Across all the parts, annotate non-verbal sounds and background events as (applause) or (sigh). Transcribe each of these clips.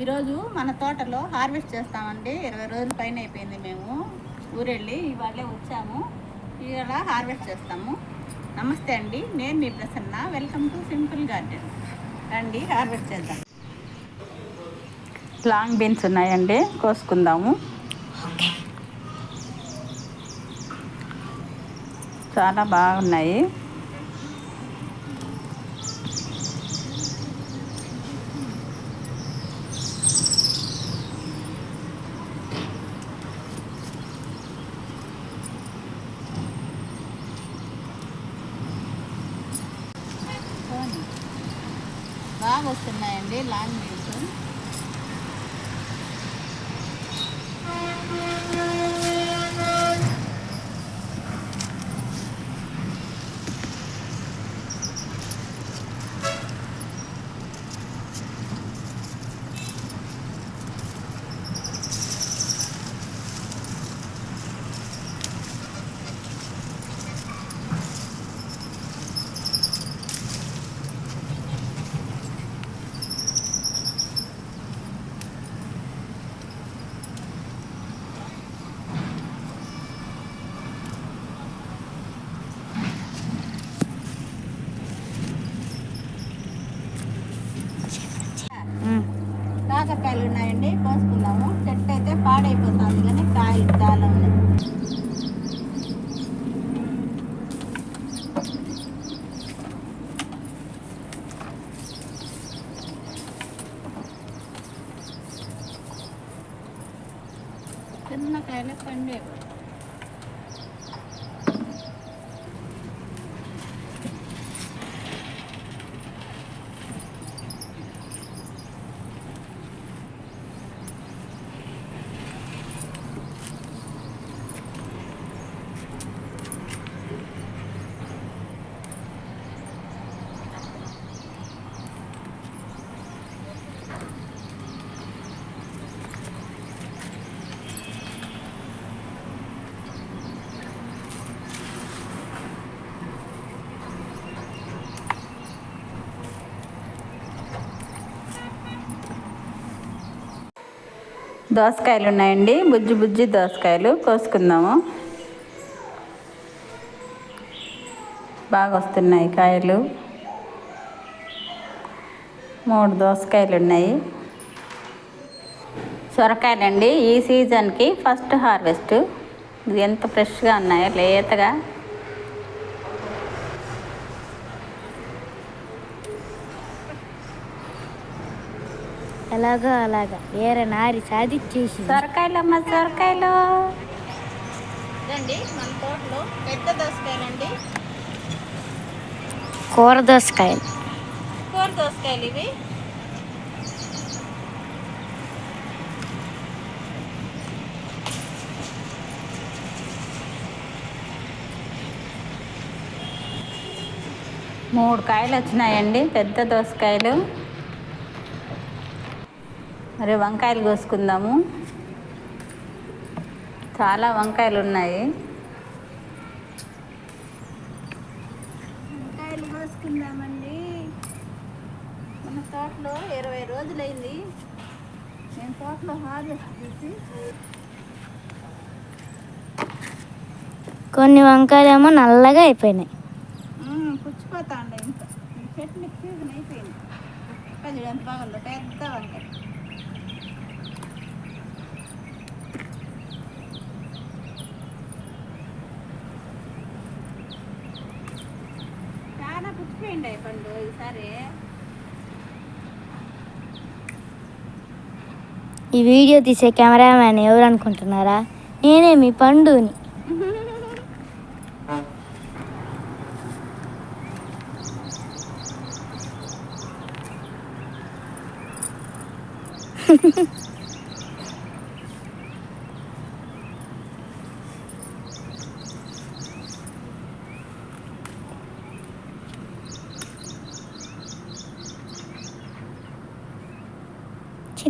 ఈరోజు మన తోటలో హార్వెస్ట్ చేస్తామండి. ఇరవై రోజుల పైన అయిపోయింది మేము. ఊరెళ్ళి ఇవాళే వచ్చాము. ఇవాళ హార్వెస్ట్ చేస్తాము. నమస్తే అండి. నేను మీ Prasanna. Welcome to simple garden. రండి హార్వెస్ట్ చేద్దాం. లాంగ్ బీన్స్ ఉన్నాయండి. కోసుకుందాము. చాలా బాగున్నాయి. బాగా వస్తున్నాయండి లాంగ్ వీడియోస్ కాకరకాయలు ఉన్నాయండి కోసుకుందాము చెట్టు అయితే పాడైపోతుంది కానీ కాయలు చాలా ఉన్నాయి చిన్న కాయలు దోసకాయలు ఉన్నాయండి. బుజ్జి బుజ్జి దోసకాయలు కోసుకుందాము. బాగా వస్తున్నాయి కాయలు. మూడు దోసకాయలు ఉన్నాయి. సొరకాయలండి. ఈ సీజన్కి ఫస్ట్ హార్వెస్ట్. ఇది ఎంత ఫ్రెష్గా ఉన్నాయో లేతగా. ఎలాగో అలాగా. ఏర నారి సాధించేసి సొరకాయలు అమ్మ సొరకాయలు. ఇదండి మన తోటలో పెద్ద దోసకాయలండి. కూర దోసకాయలు. కూర దోసకాయలు ఇవి. మూడు కాయలు వచ్చినాయండి పెద్ద దోసకాయలు. మరి వంకాయలు కోసుకుందాము. చాలా వంకాయలు ఉన్నాయి. వంకాయలు కోసుకుందామండి. మన తోటలో ఇరవై రోజులైంది. నేను తోటలో హార్వెస్ట్ చేసి కొన్ని వంకాయలేమో నల్లగా అయిపోయినాయి. పుచ్చిపోతా ఉండే ఇంకా. ఈ చెట్లు సీజన్ అయిపోయింది. పెద్ద వంకాయ పుచ్చిపోయింది పండు ఈసారి. ఈ వీడియో తీసే కెమెరామ్యాన్ ఎవరు అనుకుంటున్నారా? నేనే మీ పండుని. (laughs)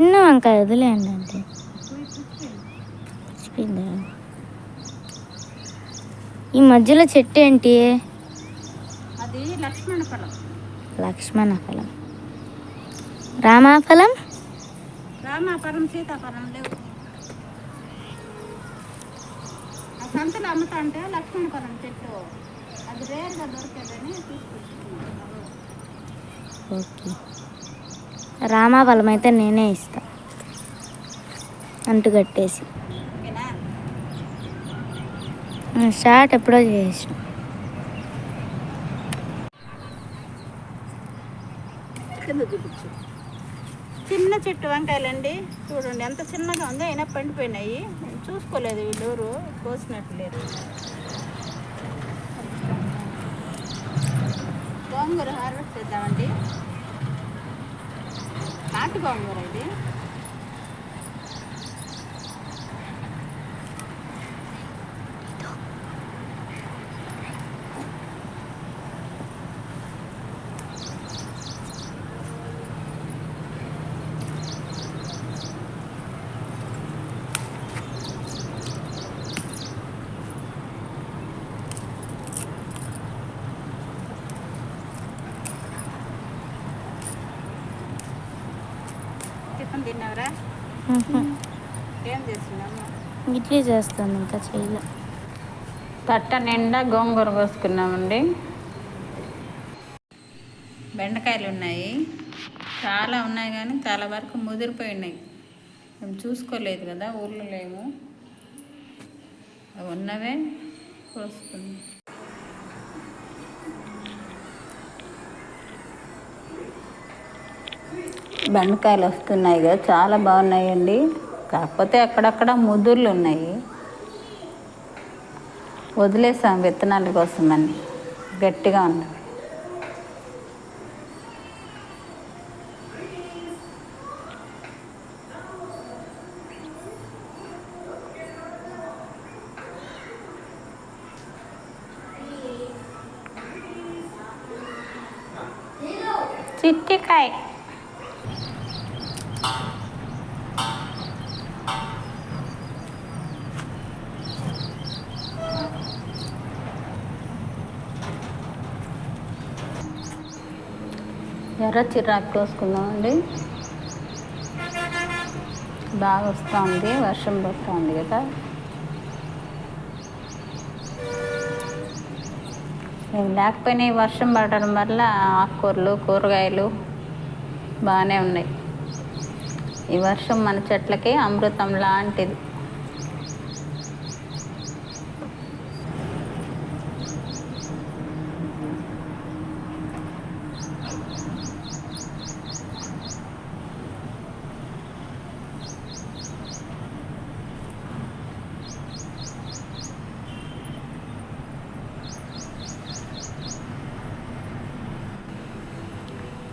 చిన్న వంకాయ వదిలేయండి పుచ్చిపోయింది మర్చిపోయిందా? ఈ మధ్యలో చెట్టు ఏంటి? అది లక్ష్మణ ఫలం లక్ష్మణ ఫలం రామాఫలం రామాపురం సీతాపురం లేవు సంతలో అమ్ముతా అంటే లక్ష్మణపురం చెట్టు. అది రేరుగా దొరికేదని తీసుకొచ్చుకున్నాను. ఓకే. రామాఫలం అయితే నేనే ఇస్తా. అంటు కట్టేసి ఓకేనా స్టార్ట్ ఎప్పుడో చేసిన. చిన్న చెట్టు వంకాయలండి. చూడండి ఎంత చిన్నగా ఉందో అయినా పండిపోయినాయి. చూసుకోలేదు వీళ్ళెవరు కోసినట్టు లేదు గోంగూర హార్వెస్ట్ చేద్దామండి. నాటు గోంగూర ఇది టిఫిన్ తిన్నావురా? ఏం చేస్తున్నాము ఇడ్లీ చేస్తాను ఇంకా చేయలే తట్ట నిండా గోంగూర కోసుకున్నామండి. బెండకాయలు ఉన్నాయి. చాలా ఉన్నాయి కానీ చాలా వరకు ముదిరిపోయి ఉన్నాయి మేము చూసుకోలేదు కదా ఊర్లో లేము అవి ఉన్నవే కోసుకున్నాం. బెండకాయలు వస్తున్నాయి కదా చాలా బాగున్నాయండి. కాకపోతే అక్కడక్కడ ముదుర్లు ఉన్నాయి. వదిలేసాం విత్తనాల కోసమని గట్టిగా ఉన్నవి చిట్టికాయ. ఎర్ర చిరాకు కోసుకుందామండి. బాగా వస్తుంది వర్షం పడుతుంది కదా. మేము లేకపోయినా వర్షం పడడం వల్ల ఆకుకూరలు కూరగాయలు బాగానే ఉన్నాయి. ఈ వర్షం మన చెట్లకి అమృతం లాంటిది.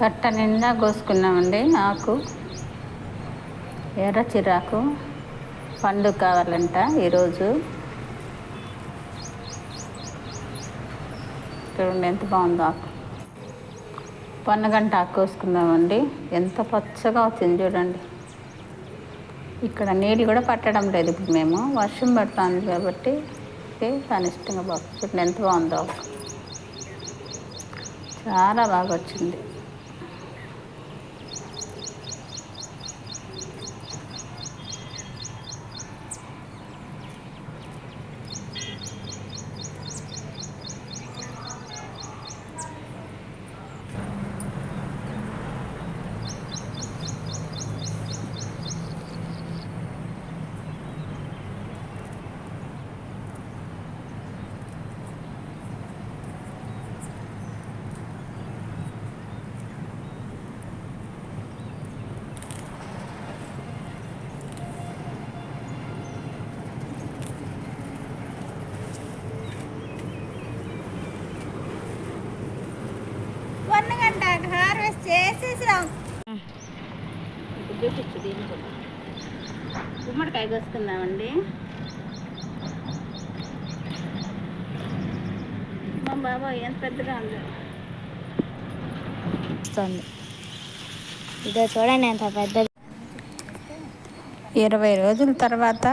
కట్ట నిండా కోసుకున్నామండి ఆకు. ఎర్ర చిరాకు పండు కావాలంట ఈరోజు. చూడండి ఎంత బాగుందో ఆకు. పొన్నగంట ఆకు కోసుకుందామండి. ఎంత పచ్చగా వచ్చింది చూడండి. ఇక్కడ నీళ్ళు కూడా పట్టడం లేదు ఇప్పుడు మేము. వర్షం పడుతుంది కాబట్టి ఇది దాని ఇష్టంగా బాగుంది చూడండి ఎంత బాగుందో ఆకు. చాలా బాగా వచ్చింది. గుమ్మడికాయ కోసుకుందామండి. మా బాబా ఎంత పెద్దగా ఉంది. ఇదో చూడండి ఎంత పెద్దది. ఇరవై రోజుల తర్వాత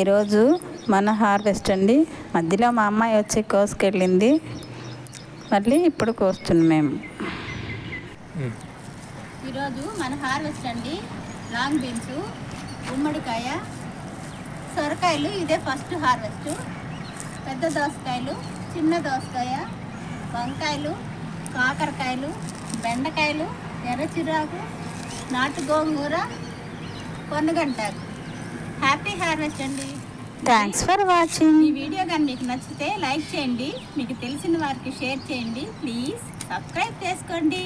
ఈరోజు మన హార్వెస్ట్ అండి. మధ్యలో మా అమ్మాయి వచ్చి కోసుకెళ్ళింది. మళ్ళీ ఇప్పుడు కోస్తున్నాం మేము. ఈరోజు మన హార్వెస్ట్ అండి. లాంగ్ బీన్స్ గుమ్మడికాయ సొరకాయలు ఇదే ఫస్ట్ హార్వెస్ట్. పెద్ద దోసకాయలు చిన్న దోసకాయ వంకాయలు కాకరకాయలు బెండకాయలు ఎర్ర చిరాకు నాటు గోంగూర పొన్నగంటాకు. హ్యాపీ హార్వెస్ట్ అండి. థ్యాంక్స్ ఫర్ వాచింగ్ ఈ వీడియో కానీ మీకు నచ్చితే లైక్ చేయండి. మీకు తెలిసిన వారికి షేర్ చేయండి. ప్లీజ్ సబ్స్క్రైబ్ చేసుకోండి.